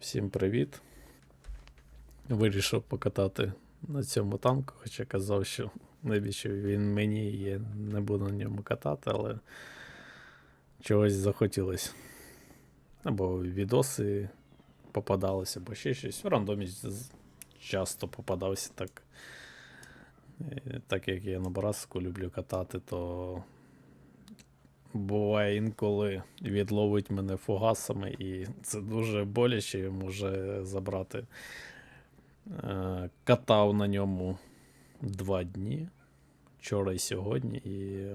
Всім привіт. Вирішив покатати на цьому танку, хоча казав, що навіщо він мені я не буду на ньому катати, але чогось захотілося. Або відоси попадалися, або ще щось. В рандомі часто попадався так. Е, Так як я на Барасику люблю катати, то буває інколи відловить мене фугасами, і це дуже боляче може забрати. Е, Катав на ньому два дні, вчора і сьогодні, і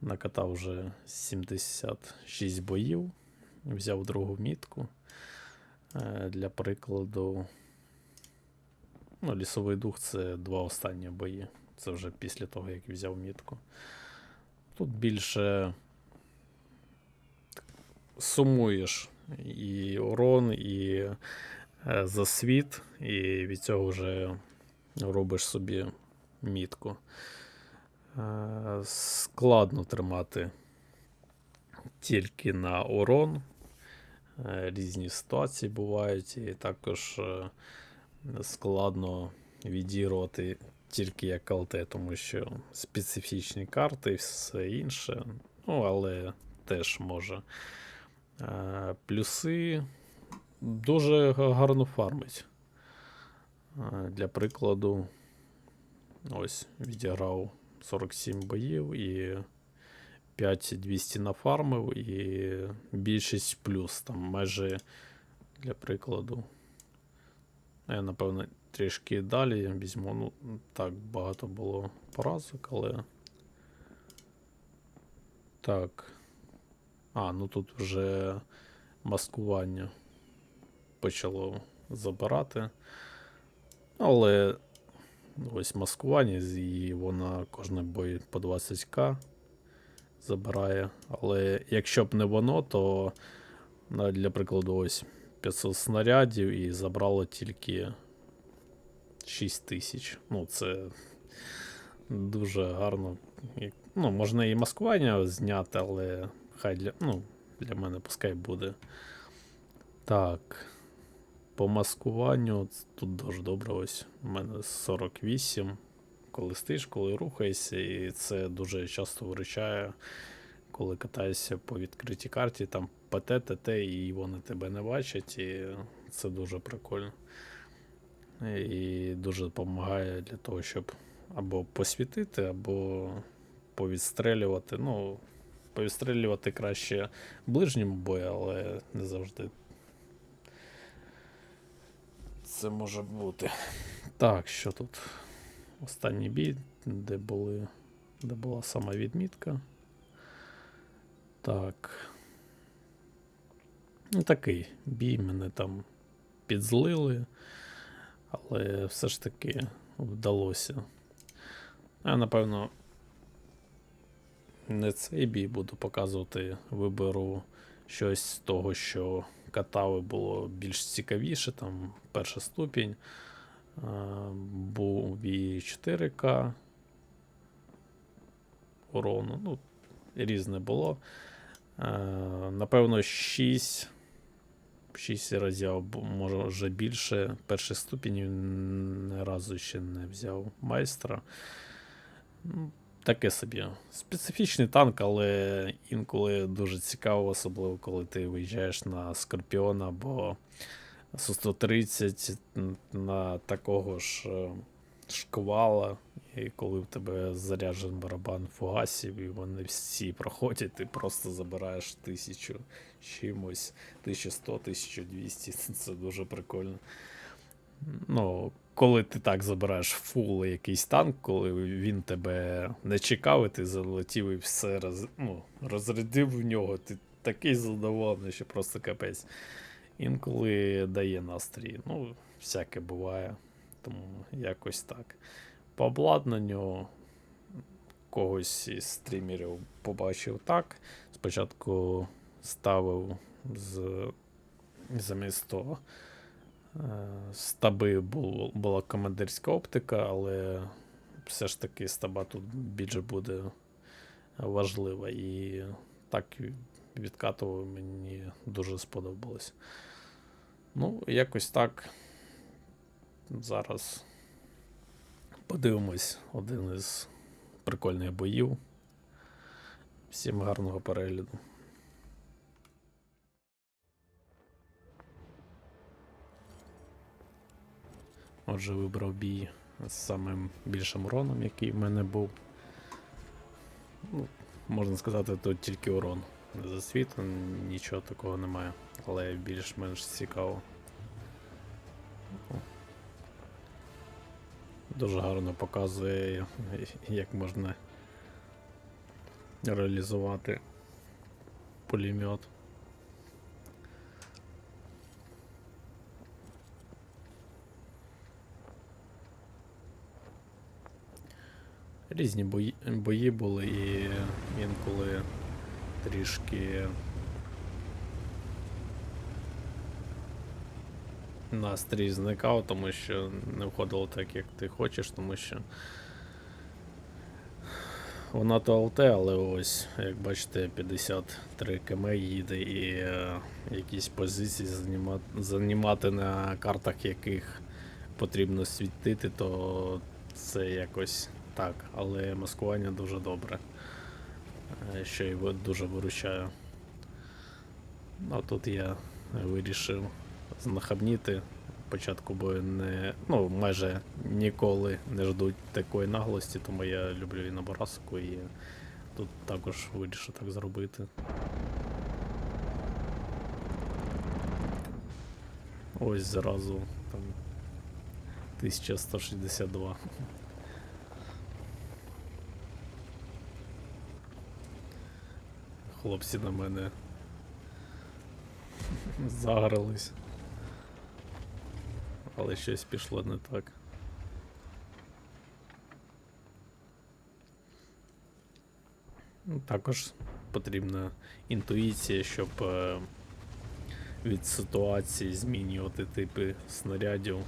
накатав вже 76 боїв, взяв другу мітку. Е, Для прикладу, ну, лісовий дух це два останні бої. Це вже після того, як взяв мітку. Тут більше сумуєш і урон, і е, засвіт, і від цього вже робиш собі мітку. Е, Складно тримати тільки на урон. Е, Різні ситуації бувають, і також складно відігрувати тільки як ЛТ, тому що специфічні карти і все інше. Ну, але теж може. Е, Плюси дуже гарно фармить. Е, Для прикладу, ось відіграв 47 боїв і 5200 нафармив, і більшість плюс. Там майже для прикладу. Я, напевно, трішки далі візьму. Ну, так, багато було поразок, але. Так. А, ну тут вже маскування почало забирати. Але ось маскування, і вона кожен бой по 20к забирає. Але якщо б не воно, то для прикладу, ось 500 снарядів і забрало тільки 6 тисяч. Ну, це дуже гарно. Ну, можна і маскування зняти, але хай для, ну, для мене пускай буде. Так. По маскуванню тут дуже добре. Ось у мене 48. Коли стиш, коли рухаєшся, і це дуже часто виручає, коли катаєшся по відкритій карті, там ПТ, ТТ, і вони тебе не бачать, і це дуже прикольно. І дуже допомагає для того, щоб або посвітити, або повідстрелювати. Ну, повідстрелювати краще в ближньому бою, але не завжди. Це може бути. Так, що тут? Останній бій, де були. Де була сама відмітка. Так. Ну, такий бій мене там підзлили, але все ж таки вдалося. Я, напевно, не цей бій буду показувати. Виберу щось з того, що катави було більш цікавіше, там перша ступінь. Був і 4К урону. Ну, різне було. Напевно, 6. 6 разів, може вже більше. Перший ступінь ні разу ще не взяв майстра. Ну, Таке собі. Специфічний танк, але інколи дуже цікаво, особливо коли ти виїжджаєш на Скорпіона або Су-130 на такого ж е, шквала, і коли в тебе заряджений барабан фугасів, і вони всі проходять, ти просто забираєш тисячу чимось, 1100, 1200, це дуже прикольно. Ну, коли ти так забираєш фул якийсь танк, коли він тебе не чекав, і ти залетів і все роз, ну, розрядив в нього, ти такий задоволений, що просто капець. Інколи дає настрій. Ну, всяке буває. Тому якось так. По обладнанню когось із стрімерів побачив так. Спочатку ставив з замість е, Стаби бу- була командирська оптика, але все ж таки стаба тут більше буде важлива. І так відкатував, мені дуже сподобалось. Ну, якось так. Зараз подивимось один із прикольних боїв. Всім гарного перегляду. Отже, вибрав бій з самим більшим уроном, який в мене був. Ну, можна сказати, тут тільки урон. За світу, нічого такого немає. Але більш-менш цікаво. Дуже гарно показує, як можна реалізувати пулемет. Різні бої, бої були і інколи трішки настрій зникав, тому що не входило так, як ти хочеш, тому що вона то ЛТ, але ось, як бачите, 53 км їде і е, якісь позиції заніма, займати на картах, яких потрібно світити, то це якось так, але маскування дуже добре. е, Що ви- дуже виручає. А тут я вирішив знахабніти. Початку бою не. Ну, майже ніколи не ждуть такої наглості, тому я люблю і на Набарасику, і тут також вирішив так зробити. Ось зразу там 1162. Хлопці на мене загрались. Але щось пішло не так. Ну, Також потрібна інтуїція, щоб е, від ситуації змінювати типи снарядів.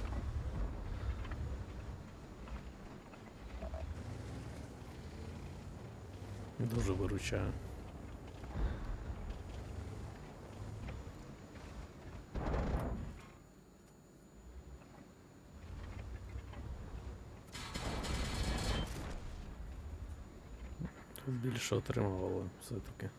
Дуже виручає. Більше отримувало все-таки.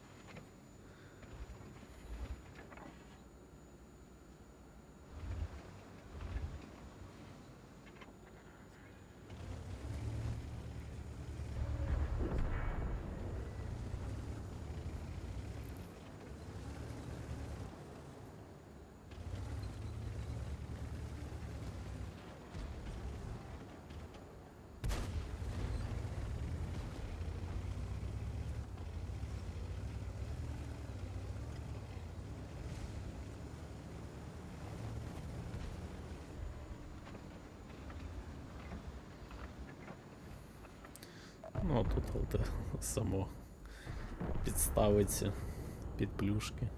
Ну, а тут от, само підставиться під плюшки.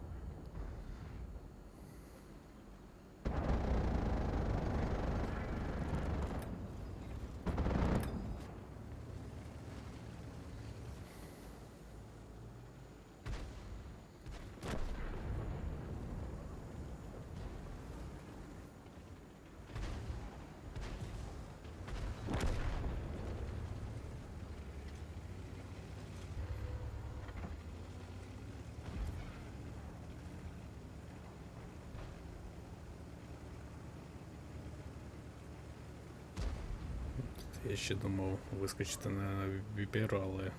Я ще думав вискочити на Віперу, але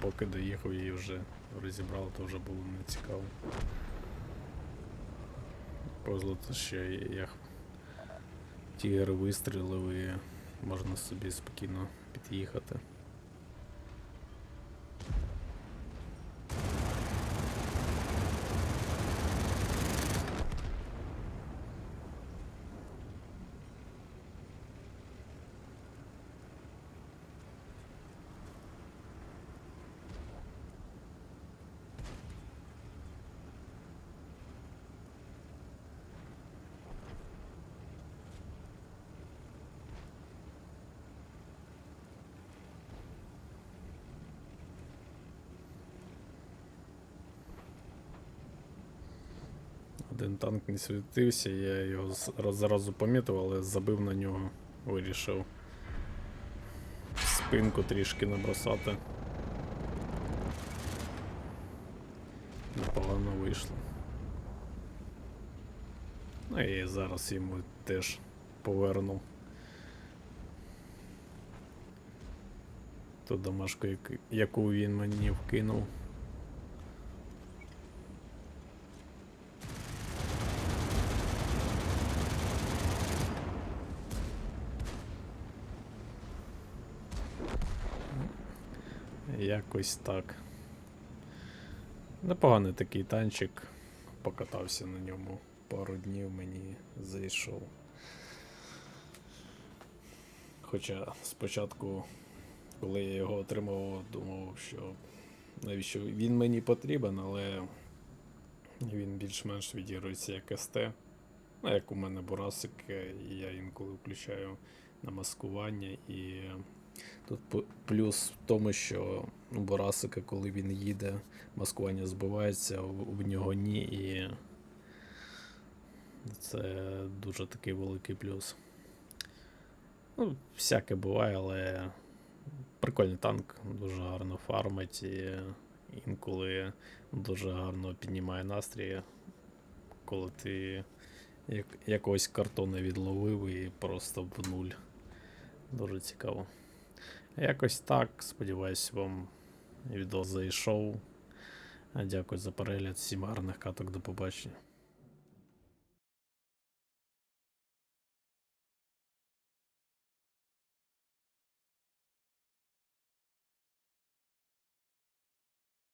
поки доїхав її вже розібрав, то вже було не цікаво. Повезло, те, що я тігр вистрілив і можна собі спокійно під'їхати. Один танк не світився, я його зразу помітив, але забив на нього, вирішив спинку трішки набросати. Непогано вийшло. Ну і зараз йому теж повернув. Ту домашку, яку він мені вкинув. Якось так. Непоганий такий танчик. Покатався на ньому пару днів мені зайшов. Хоча спочатку, коли я його отримав, думав, що навіщо він мені потрібен, але він більш-менш відігрується як СТ. Ну, як у мене бурасик, я інколи включаю на маскування і Тут плюс в тому, що у Борасика, коли він їде, маскування збивається, у нього ні, і це дуже такий великий плюс. Ну, всяке буває, але прикольний танк, дуже гарно фармить і інколи дуже гарно піднімає настрій, коли ти як, якогось картона відловив і просто в нуль. Дуже цікаво. Якось так. Сподіваюсь, вам відео зайшов. Дякую за перегляд. Всім гарних каток, до побачення.